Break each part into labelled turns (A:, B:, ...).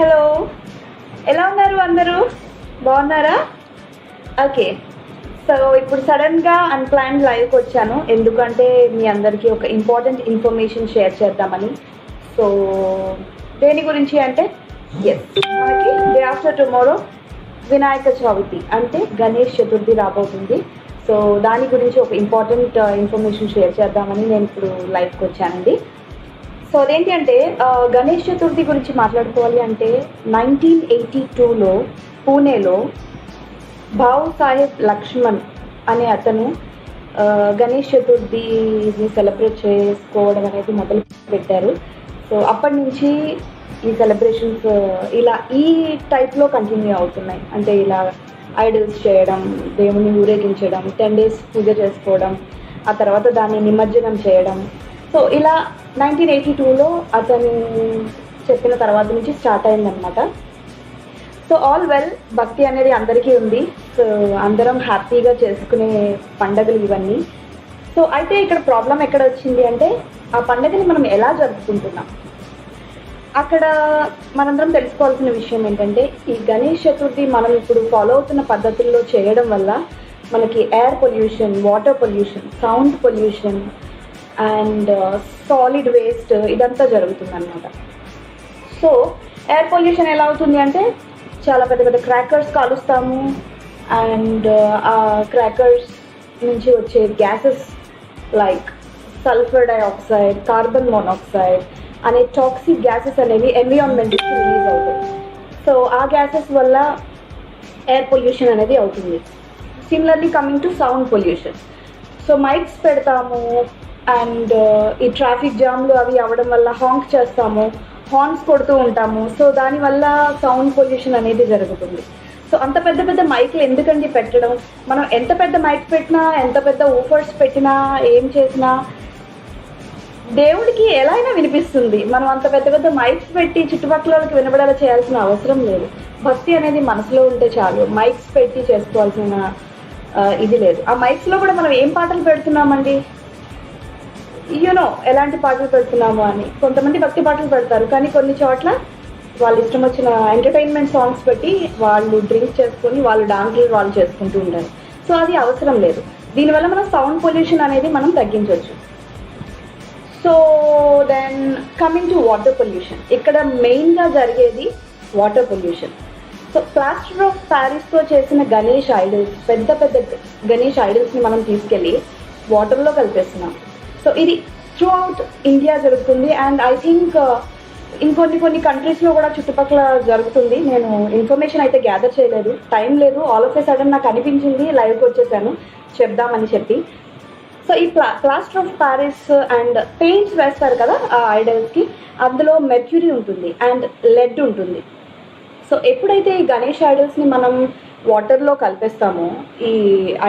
A: Hello. ఎలా ఉన్నారు అందరూ? బాగున్నారా? ఓకే. సో ఇప్పుడు సడన్గా అన్ప్లాన్ లైవ్కి వచ్చాను ఎందుకంటే మీ అందరికీ ఒక ఇంపార్టెంట్ ఇన్ఫర్మేషన్ షేర్ చేద్దామని. సో దేని గురించి అంటే ఎస్ మనకి day after tomorrow Vinayaka Chavithi అంటే గణేష్ చతుర్థి రాబోతుంది. సో దాని గురించి ఒక ఇంపార్టెంట్ ఇన్ఫర్మేషన్ షేర్ చేద్దామని నేను ఇప్పుడు లైవ్కి వచ్చానండి సో అదేంటి అంటే గణేష్ చతుర్థి గురించి మాట్లాడుకోవాలి అంటే నైన్టీన్ ఎయిటీ టూలో పూణేలో భావ్ సాహెబ్ లక్ష్మణ్ అనే అతను గణేష్ చతుర్థిని సెలబ్రేట్ చేసుకోవడం అనేది మొదలు పెట్టారు. సో అప్పటి నుంచి ఈ సెలబ్రేషన్స్ ఇలా ఈ టైప్లో కంటిన్యూ అవుతున్నాయి. అంటే ఇలా ఐడల్స్ చేయడం దేవుని ఊరేగించడం టెన్ డేస్ పూజ చేసుకోవడం ఆ తర్వాత దాన్ని నిమజ్జనం చేయడం సో ఇలా నైన్టీన్ ఎయిటీ టూలో అతను చెప్పిన తర్వాత నుంచి స్టార్ట్ అయిందనమాట సో ఆల్ వెల్ భక్తి అనేది అందరికీ ఉంది. సో అందరం హ్యాపీగా చేసుకునే పండగలు ఇవన్నీ. సో అయితే ఇక్కడ ప్రాబ్లం ఎక్కడ వచ్చింది అంటే ఆ పండగని మనం ఎలా జరుపుకుంటున్నాం? అక్కడ మనందరం తెలుసుకోవాల్సిన విషయం ఏంటంటే ఈ గణేష్ చతుర్థి మనం ఇప్పుడు ఫాలో అవుతున్న పద్ధతుల్లో చేయడం వల్ల మనకి air pollution water pollution sound pollution and uh, solid waste ఇదంతా జరుగుతుంది అనమాట సో ఎయిర్ పొల్యూషన్ ఎలా అవుతుంది అంటే చాలా పెద్ద పెద్ద క్రాకర్స్ కాలుస్తాము. అండ్ uh, ఆ క్రాకర్స్ నుంచి వచ్చే gases like sulphur dioxide carbon monoxide అనే టాక్సిక్ గ్యాసెస్ అనేవి ఎన్విరాన్మెంట్కి రిలీజ్ అవుతాయి. సో ఆ గ్యాసెస్ వల్ల ఎయిర్ పొల్యూషన్ అనేది అవుతుంది. Similarly coming to sound pollution so mics పెడతాము. అండ్ ఈ ట్రాఫిక్ జామ్లు అవి అవ్వడం వల్ల హాంక్ చేస్తాము హార్న్స్ కొడుతూ ఉంటాము. సో దానివల్ల సౌండ్ పొల్యూషన్ అనేది జరుగుతుంది. సో అంత పెద్ద పెద్ద మైక్లు ఎందుకండి పెట్టడం? మనం ఎంత పెద్ద మైక్ పెట్టినా ఎంత పెద్ద ఊఫర్స్ పెట్టినా ఏం చేసినా దేవుడికి ఎలా అయినా వినిపిస్తుంది. మనం అంత పెద్ద పెద్ద మైక్స్ పెట్టి చుట్టుపక్కల వాళ్ళకి వినబడేలా చేయాల్సిన అవసరం లేదు. భక్తి అనేది మనసులో ఉంటే చాలు. మైక్స్ పెట్టి చేసుకోవాల్సిన ఇది లేదు. ఆ మైక్స్లో కూడా మనం ఏం పాటలు పెడుతున్నామండి? యూనో ఎలాంటి పాటలు పెడుతున్నాము అని. కొంతమంది భక్తి పాటలు పెడతారు కానీ కొన్ని చోట్ల వాళ్ళు ఇష్టం వచ్చిన ఎంటర్టైన్మెంట్ సాంగ్స్ పెట్టి వాళ్ళు డ్రింక్ చేసుకొని వాళ్ళు డాన్సులు వాళ్ళు చేసుకుంటూ ఉంటారు. సో అది అవసరం లేదు. దీనివల్ల మనం సౌండ్ పొల్యూషన్ అనేది మనం తగ్గించవచ్చు. So then coming to water pollution ఇక్కడ మెయిన్గా జరిగేది water pollution so plaster of ప్యారిస్తో చేసిన గణేష్ ఐడల్స్ పెద్ద పెద్ద గణేష్ ఐడల్స్ని మనం తీసుకెళ్ళి వాటర్లో కలిపేస్తున్నాం. సో ఇది త్రూ అవుట్ ఇండియా జరుగుతుంది అండ్ ఐ థింక్ ఇంకొన్ని కొన్ని కంట్రీస్లో కూడా చుట్టుపక్కల జరుగుతుంది. నేను ఇన్ఫర్మేషన్ అయితే గ్యాదర్ చేయలేదు. టైం లేదు. ఆల్ ఆఫ్ ఏ సడన్ నాకు అనిపించింది లైవ్కి వచ్చేసాను. చెప్దామని చెప్పి. సో ఈ ప్లా plaster of Paris and paints వేస్తారు కదా ఆ ఐడల్స్కి అందులో మెర్క్యూరీ ఉంటుంది అండ్ లెడ్ ఉంటుంది. సో ఎప్పుడైతే ఈ గణేష్ ఐడల్స్ని మనం వాటర్లో కలిపేస్తామో ఈ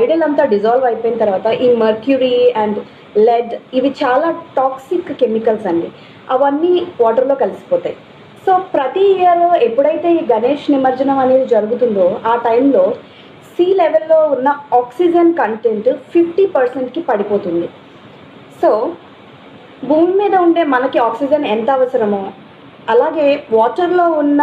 A: ఐడల్ అంతా డిజాల్వ్ అయిపోయిన తర్వాత ఈ మర్క్యూరీ అండ్ లెడ్ ఇవి చాలా టాక్సిక్ కెమికల్స్ అండి. అవన్నీ వాటర్లో కలిసిపోతాయి. సో ప్రతి ఇయర్ ఎప్పుడైతే ఈ గణేష్ నిమజ్జనం అనేది జరుగుతుందో ఆ టైంలో సీ లెవెల్లో ఉన్న ఆక్సిజన్ కంటెంట్ ఫిఫ్టీ పర్సెంట్కి పడిపోతుంది. సో భూమి మీద ఉండే మనకి ఆక్సిజన్ ఎంత అవసరమో అలాగే వాటర్లో ఉన్న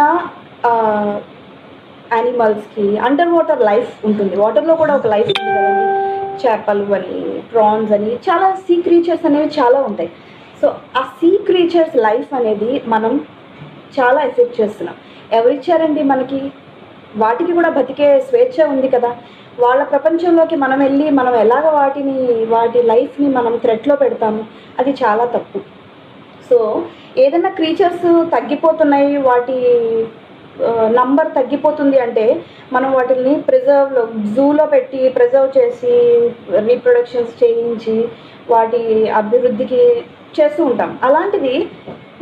A: యానిమల్స్కి అండర్ వాటర్ లైఫ్ ఉంటుంది. వాటర్లో కూడా ఒక లైఫ్ ఉంటుంది కదండి. చేపలు అని ప్రాన్స్ అని చాలా సీ క్రీచర్స్ అనేవి చాలా ఉంటాయి. సో ఆ సీ క్రీచర్స్ లైఫ్ అనేది మనం చాలా ఎఫెక్ట్ చేస్తున్నాం. ఎవరిచ్చారండి మనకి? వాటికి కూడా బతికే స్వేచ్ఛ ఉంది కదా. వాళ్ళ ప్రపంచంలోకి మనం వెళ్ళి మనం ఎలాగ వాటిని వాటి లైఫ్ని మనం థ్రెట్లో పెడతాము? అది చాలా తప్పు. సో ఏదైనా క్రీచర్స్ తగ్గిపోతున్నాయి వాటి నంబర్ తగ్గిపోతుంది అంటే మనం వాటిని ప్రిజర్వ్లో జూలో పెట్టి ప్రిజర్వ్ చేసి రీప్రొడక్షన్స్ చేయించి వాటి అభివృద్ధికి చేస్తూ ఉంటాం. అలాంటిది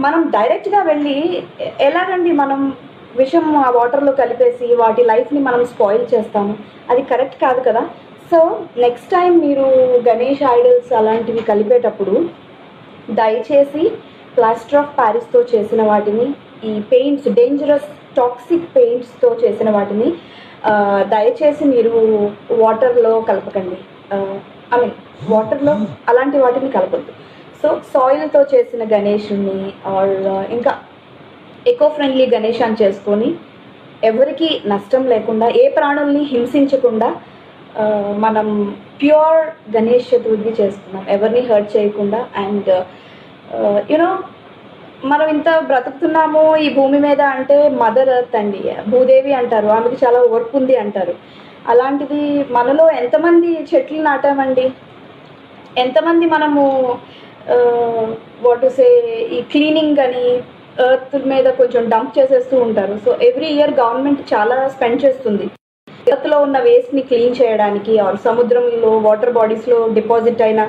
A: మనం డైరెక్ట్గా వెళ్ళి ఎలాగండి మనం విషం ఆ వాటర్లో కలిపేసి వాటి లైఫ్ని మనం స్పాయిల్ చేస్తాము అది కరెక్ట్ కాదు కదా? సో నెక్స్ట్ టైం మీరు గణేష్ ఐడల్స్ అలాంటివి కలిపేటప్పుడు దయచేసి ప్లాస్టర్ ఆఫ్ ప్యారిస్తో చేసిన వాటిని ఈ పెయింట్స్ డేంజరస్ టాక్సిక్ పెయింట్స్తో చేసిన వాటిని దయచేసి మీరు వాటర్లో కలపకండి. ఐ మీన్ వాటర్లో అలాంటి వాటిని కలపద్దు. సో సాయిల్తో చేసిన గణేషుని ఆర్ ఇంకా ఎకో ఫ్రెండ్లీ గణేశాన్ని చేసుకొని ఎవరికి నష్టం లేకుండా ఏ ప్రాణుల్ని హింసించకుండా మనం ప్యూర్ గణేష్ చతుర్థి చేసుకున్నాం ఎవరిని హర్ట్ చేయకుండా అండ్ యునో మనం ఇంత బ్రతుకుతున్నాము ఈ భూమి మీద అంటే మదర్ ఎర్త్ అండి. భూదేవి అంటారు. ఆమెకి చాలా వర్క్ ఉంది అంటారు. అలాంటిది మనలో ఎంతమంది చెట్లు నాటామండి? ఎంతమంది మనము వాట్ సే ఈ క్లీనింగ్ అని ఎర్త్ మీద కొంచెం డంప్ చేసేస్తూ ఉంటారు. సో ఎవ్రీ ఇయర్ గవర్నమెంట్ చాలా స్పెండ్ చేస్తుంది. ఎర్త్లో ఉన్న వేస్ట్ని క్లీన్ చేయడానికి ఆర్ సముద్రంలో వాటర్ బాడీస్లో డిపాజిట్ అయిన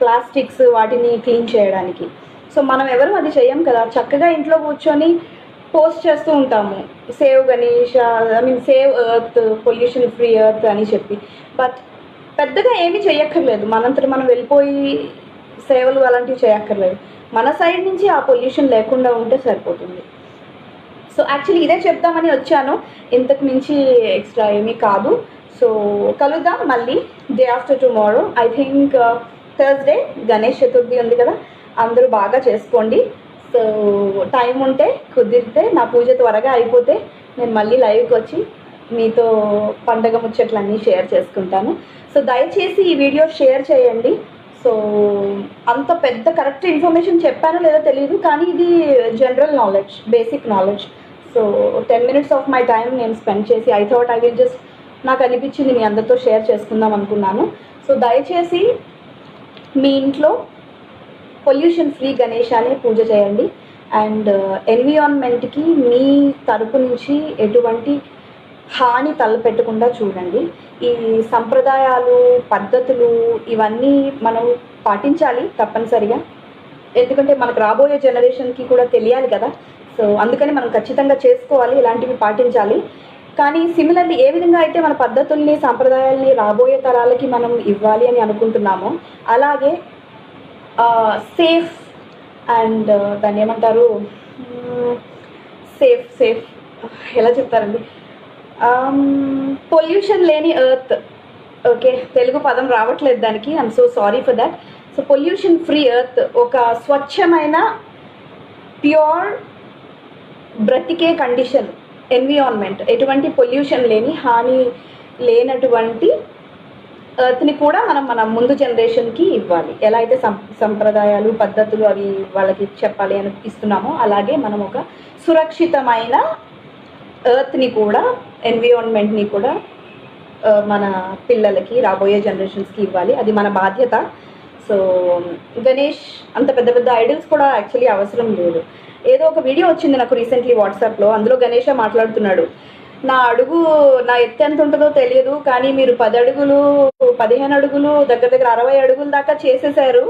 A: ప్లాస్టిక్స్ వాటిని క్లీన్ చేయడానికి. సో మనం ఎవరు అది చేయం కదా. చక్కగా ఇంట్లో కూర్చొని పోస్ట్ చేస్తూ ఉంటాము. Save Ganesh I mean save earth pollution free earth అని చెప్పి. బట్ పెద్దగా ఏమీ చేయక్కర్లేదు మనంతట మనం వెళ్ళిపోయి సేవలు అలాంటివి చేయక్కర్లేదు మన సైడ్ నుంచి ఆ పొల్యూషన్ లేకుండా ఉంటే సరిపోతుంది. సో యాక్చువల్లీ ఇదే చెప్దామని వచ్చాను. ఇంతకు మించి ఎక్స్ట్రా ఏమీ కాదు. సో కలుద్దాం మళ్ళీ day after tomorrow. I think Thursday Ganesh Chaturthi ఉంది కదా. అందరూ బాగా చేసుకోండి. సో టైం ఉంటే కుదిరితే నా పూజ త్వరగా అయిపోతే నేను మళ్ళీ లైవ్కి వచ్చి మీతో పండగ ముచ్చట్లన్నీ షేర్ చేసుకుంటాను. సో దయచేసి ఈ వీడియో షేర్ చేయండి. సో అంత పెద్ద కరెక్ట్ ఇన్ఫర్మేషన్ చెప్పానో లేదో తెలియదు కానీ ఇది general knowledge basic knowledge. So ten minutes of my time నేను స్పెండ్ చేసి I thought I will just నాకు అనిపించింది మీ అందరితో షేర్ చేసుకుందాం అనుకున్నాను. సో దయచేసి మీ ఇంట్లో పొల్యూషన్ ఫ్రీ గణేశాన్ని పూజ చేయండి. అండ్ ఎన్విరాన్మెంట్కి uh, మీ తరపు నుంచి ఎటువంటి హాని తలపెట్టకుండా చూడండి. ఈ సంప్రదాయాలు పద్ధతులు ఇవన్నీ మనం పాటించాలి తప్పనిసరిగా. ఎందుకంటే మనకు రాబోయే జనరేషన్కి కూడా తెలియాలి కదా. సో అందుకని మనం ఖచ్చితంగా చేసుకోవాలి ఇలాంటివి పాటించాలి. కానీ సిమిలర్లీ ఏ విధంగా అయితే మన పద్ధతుల్ని సాంప్రదాయాల్ని రాబోయే తరాలకి మనం ఇవ్వాలి అని అనుకుంటున్నామో అలాగే సేఫ్ అండ్ దాన్ని ఏమంటారు? సేఫ్ సేఫ్ ఎలా చెప్తారండి? పొల్యూషన్ లేని ఎర్త్ ఓకే తెలుగు పదం రావట్లేదు దానికి. I'm so sorry for that so pollution free earth ఒక స్వచ్ఛమైన ప్యూర్ బ్రతికే కండిషన్ ఎన్విరాన్మెంట్ ఎటువంటి పొల్యూషన్ లేని హాని లేనటువంటి ఎర్త్ని కూడా మనం మన ముందు జనరేషన్కి ఇవ్వాలి. ఎలా అయితే సం సంప్రదాయాలు పద్ధతులు అవి వాళ్ళకి చెప్పాలి అని ఇస్తున్నామో అలాగే మనం ఒక సురక్షితమైన ఎర్త్ని కూడా ఎన్విరాన్మెంట్ని కూడా మన పిల్లలకి రాబోయే జనరేషన్స్కి ఇవ్వాలి. అది మన బాధ్యత. సో గణేష్ అంత పెద్ద పెద్ద ఐడల్స్ కూడా యాక్చువల్లీ అవసరం లేదు. ఏదో ఒక వీడియో వచ్చింది నాకు రీసెంట్లీ వాట్సాప్లో అందులో గణేష మాట్లాడుతున్నాడు. నా అడుగు నా ఎత్తు ఎంత ఉంటుందో తెలియదు కానీ మీరు పది అడుగులు పదిహేను అడుగులు దగ్గర దగ్గర అరవై అడుగుల దాకా చేసేసారు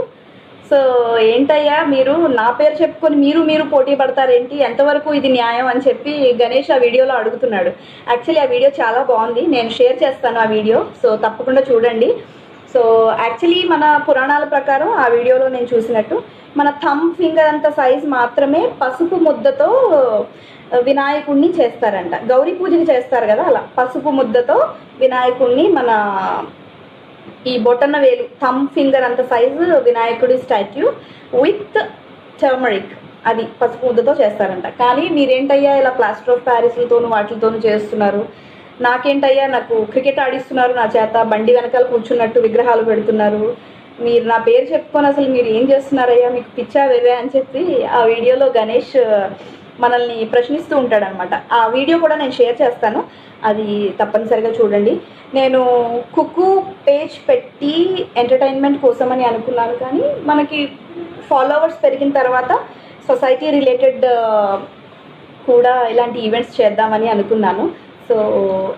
A: సో ఏంటయ్యా మీరు? నా పేరు చెప్పుకొని మీరు మీరు పోటీ పడతారేంటి? ఎంతవరకు ఇది న్యాయం అని చెప్పి గణేష్ ఆ వీడియోలో అడుగుతున్నాడు. యాక్చువల్లీ ఆ వీడియో చాలా బాగుంది. నేను షేర్ చేస్తాను ఆ వీడియో. సో తప్పకుండా చూడండి. సో యాక్చువల్లీ మన పురాణాల ప్రకారం ఆ వీడియోలో నేను చూసినట్టు మన థమ్ ఫింగర్ అంత సైజ్ మాత్రమే పసుపు ముద్దతో వినాయకుడిని చేస్తారంట. గౌరీ పూజకి చేస్తారు కదా అలా. పసుపు ముద్దతో వినాయకుడిని మన ఈ బొటన్న వేలు థమ్ ఫింగర్ అంత సైజు వినాయకుడి స్టాచ్యూ విత్ టర్మరిక్ అది పసుపు ముద్దతో చేస్తారంట. కానీ మీరేంటయ్యా ఇలా ప్లాస్టర్ ఆఫ్ ప్యారిస్లతోనూ వాటితోనూ చేస్తున్నారు? నాకేంటయ్యా నాకు క్రికెట్ ఆడిస్తున్నారు నా చేత బండి వెనకాల కూర్చున్నట్టు విగ్రహాలు పెడుతున్నారు. మీరు నా పేరు చెప్పుకొని అసలు మీరు ఏం చేస్తున్నారయ్యా? మీకు పిచ్చా వేవే అని చెప్పి ఆ వీడియోలో గణేష్ మనల్ని ప్రశ్నిస్తూ ఉంటాడనమాట. ఆ వీడియో కూడా నేను షేర్ చేస్తాను. అది తప్పనిసరిగా చూడండి. నేను కుక్కు పేజ్ పెట్టి ఎంటర్టైన్మెంట్ కోసమని అనుకున్నాను కానీ మనకి ఫాలోవర్స్ పెరిగిన తర్వాత సొసైటీ రిలేటెడ్ కూడా ఇలాంటి ఈవెంట్స్ చేద్దామని అనుకున్నాను. సో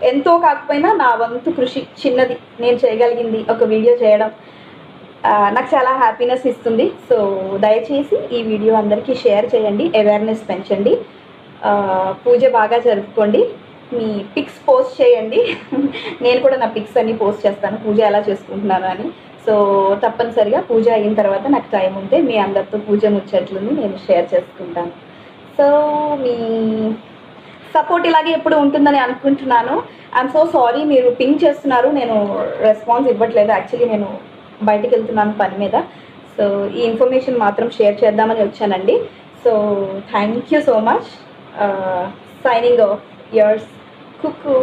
A: ఎంతో కాకపోయినా నా వంతు కృషి చిన్నది. నేను చేయగలిగింది ఒక వీడియో చేయడం. నాకు చాలా హ్యాపీనెస్ ఇస్తుంది. సో దయచేసి ఈ వీడియో అందరికీ షేర్ చేయండి అవేర్నెస్ పెంచండి. పూజ బాగా జరుపుకోండి. మీ పిక్స్ పోస్ట్ చేయండి. నేను కూడా నా పిక్స్ అన్ని పోస్ట్ చేస్తాను పూజ ఎలా చేసుకుంటున్నాను అని. సో తప్పనిసరిగా పూజ అయిన తర్వాత నాకు టైం ఉంటే మీ అందరితో పూజ ముచ్చట్లని నేను షేర్ చేసుకుంటాను. సో మీ సపోర్ట్ ఇలాగే ఎప్పుడు ఉంటుందని అనుకుంటున్నాను. ఐఎమ్ సో సారీ మీరు పింక్ చేస్తున్నారు. నేను రెస్పాన్స్ ఇవ్వట్లేదు. యాక్చువల్లీ నేను బయటికి వెళ్తున్నాను పని మీద. సో ఈ ఇన్ఫర్మేషన్ మాత్రం షేర్ చేద్దామని వచ్చానండి. So thank you so much. Signing off yours Kukku